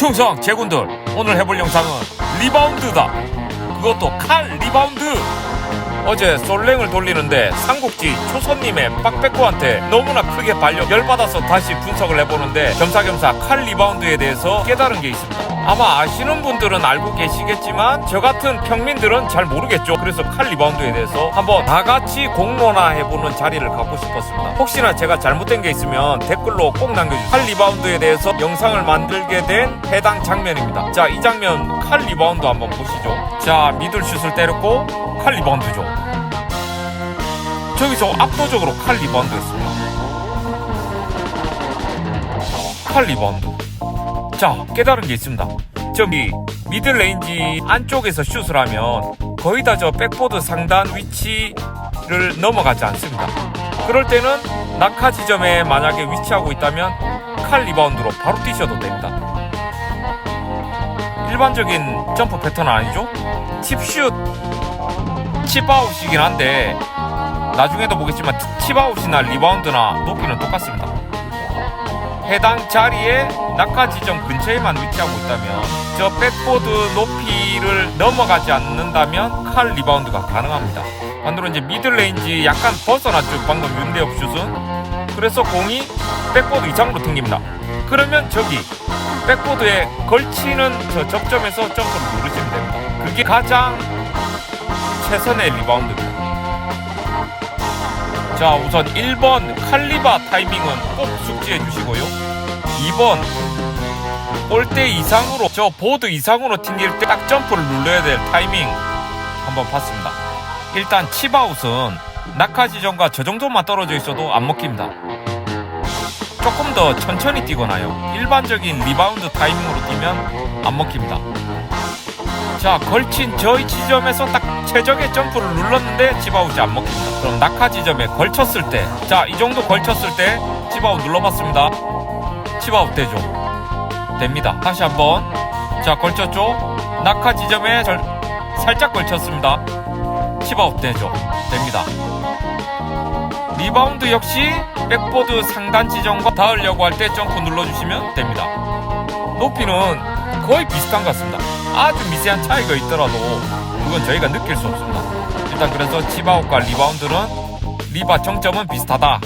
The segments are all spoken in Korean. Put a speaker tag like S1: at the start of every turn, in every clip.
S1: 충성 제군들 오늘 해볼 영상은 리바운드다. 그것도 칼 리바운드. 어제 솔랭을 돌리는데 삼국지 초선님의 빡백호한테 너무나 크게 발려 열받아서 다시 분석을 해보는데 겸사겸사 칼 리바운드에 대해서 깨달은 게 있습니다 아마 아시는 분들은 알고 계시겠지만 저 같은 평민들은 잘 모르겠죠. 그래서 칼 리바운드에 대해서 한번 다 같이 공론화해보는 자리를 갖고 싶었습니다. 혹시나 제가 잘못된 게 있으면 댓글로 꼭 남겨주세요. 칼 리바운드에 대해서 영상을 만들게 된 해당 장면입니다. 자 이 장면 칼 리바운드 한번 보시죠. 자 미들슛을 때렸고 칼 리바운드죠. 저기서 압도적으로 칼 리바운드 했습니다. 칼 리바운드 자 깨달은 게 있습니다. 저기 미들 레인지 안쪽에서 슛을 하면 거의 다 저 백보드 상단 위치를 넘어가지 않습니다. 그럴 때는 낙하 지점에 만약에 위치하고 있다면 칼 리바운드로 바로 뛰셔도 됩니다. 일반적인 점프 패턴은 아니죠? 칩슛 칩아웃이긴 한데 나중에도 보겠지만 칩아웃이나 리바운드나 높이는 똑같습니다. 해당 자리에 낙하 지점 근처에만 위치하고 있다면 저 백보드 높이를 넘어가지 않는다면 칼 리바운드가 가능합니다. 반대로 이제 미들레인지 약간 벗어났죠. 방금 윤대엽 슛은. 그래서 공이 백보드 이상으로 튕깁니다. 그러면 저기 백보드에 걸치는 저 접점에서 점프를 누르시면 됩니다. 그게 가장 최선의 리바운드입니다. 자 우선 1번 칼리바 타이밍은 꼭 숙지해 주시고요 2번 골대 이상으로 저 보드 이상으로 튕길 때 딱 점프를 눌러야 될 타이밍 한번 봤습니다. 일단 칩아웃은 낙하 지점과 저 정도만 떨어져 있어도 안 먹힙니다. 조금 더 천천히 뛰거나요? 일반적인 리바운드 타이밍으로 뛰면 안 먹힙니다. 자 걸친 저희 지점에서 딱 최적의 점프를 눌렀는데 칩아웃이 안 먹힙니다. 그럼 낙하 지점에 걸쳤을 때 자 이 정도 걸쳤을 때 칩아웃 눌러봤습니다 칩아웃 되죠. 됩니다. 다시 한번. 자 걸쳤죠? 낙하 지점에 절- 살짝 걸쳤습니다. 칩아웃 되죠. 됩니다. 리바운드 역시 백보드 상단 지점과 닿으려고 할 때 점프 눌러주시면 됩니다. 높이는 거의 비슷한 것 같습니다. 아주 미세한 차이가 있더라도 그건 저희가 느낄 수 없습니다. 일단 그래서 칩아웃과 리바운드는 리바 정점은 비슷하다.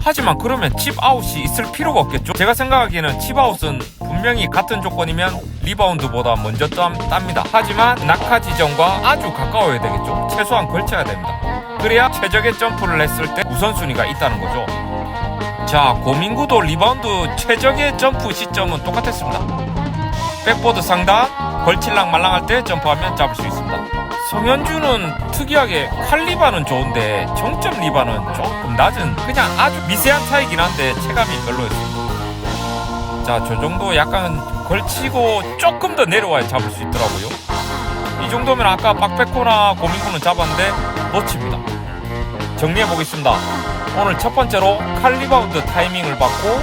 S1: 하지만 그러면 칩아웃이 있을 필요가 없겠죠? 제가 생각하기에는 칩아웃은 분명히 같은 조건이면 리바운드보다 먼저 땀, 땁니다. 하지만 낙하 지점과 아주 가까워야 되겠죠? 최소한 걸쳐야 됩니다. 그래야 최적의 점프를 했을 때 우선순위가 있다는 거죠. 자, 고민구도 리바운드 최적의 점프 시점은 똑같았습니다. 백보드 상단 걸칠랑 말랑할 때 점프하면 잡을 수 있습니다. 성현주는 특이하게 칼리바는 좋은데 정점 리바는 조금 낮은 그냥 아주 미세한 차이긴 한데 체감이 별로였습니다. 자, 저 정도 약간 걸치고 조금 더 내려와야 잡을 수 있더라고요. 이 정도면 아까 박백호나 고민구는 잡았는데 놓칩니다. 정리해 보겠습니다. 오늘 첫 번째로 칼 리바운드 타이밍을 봤고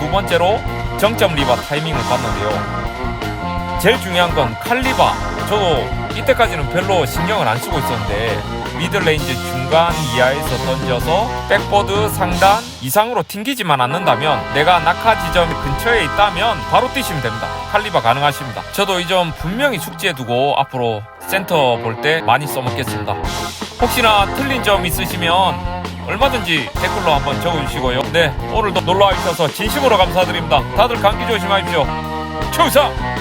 S1: 두 번째로 정점 리바 타이밍을 봤는데요. 제일 중요한 건 칼리바. 저도 이때까지는 별로 신경을 안 쓰고 있었는데 미들레인지 중간 이하에서 던져서 백보드 상단 이상으로 튕기지만 않는다면 내가 낙하 지점 근처에 있다면 바로 뛰시면 됩니다. 칼리바 가능하십니다. 저도 이 점 분명히 숙지해두고 앞으로 센터 볼 때 많이 써먹겠습니다. 혹시나 틀린 점 있으시면 얼마든지 댓글로 한번 적어주시고요. 네, 오늘도 놀러와 주셔서 진심으로 감사드립니다. 다들 감기 조심하십시오. 충성!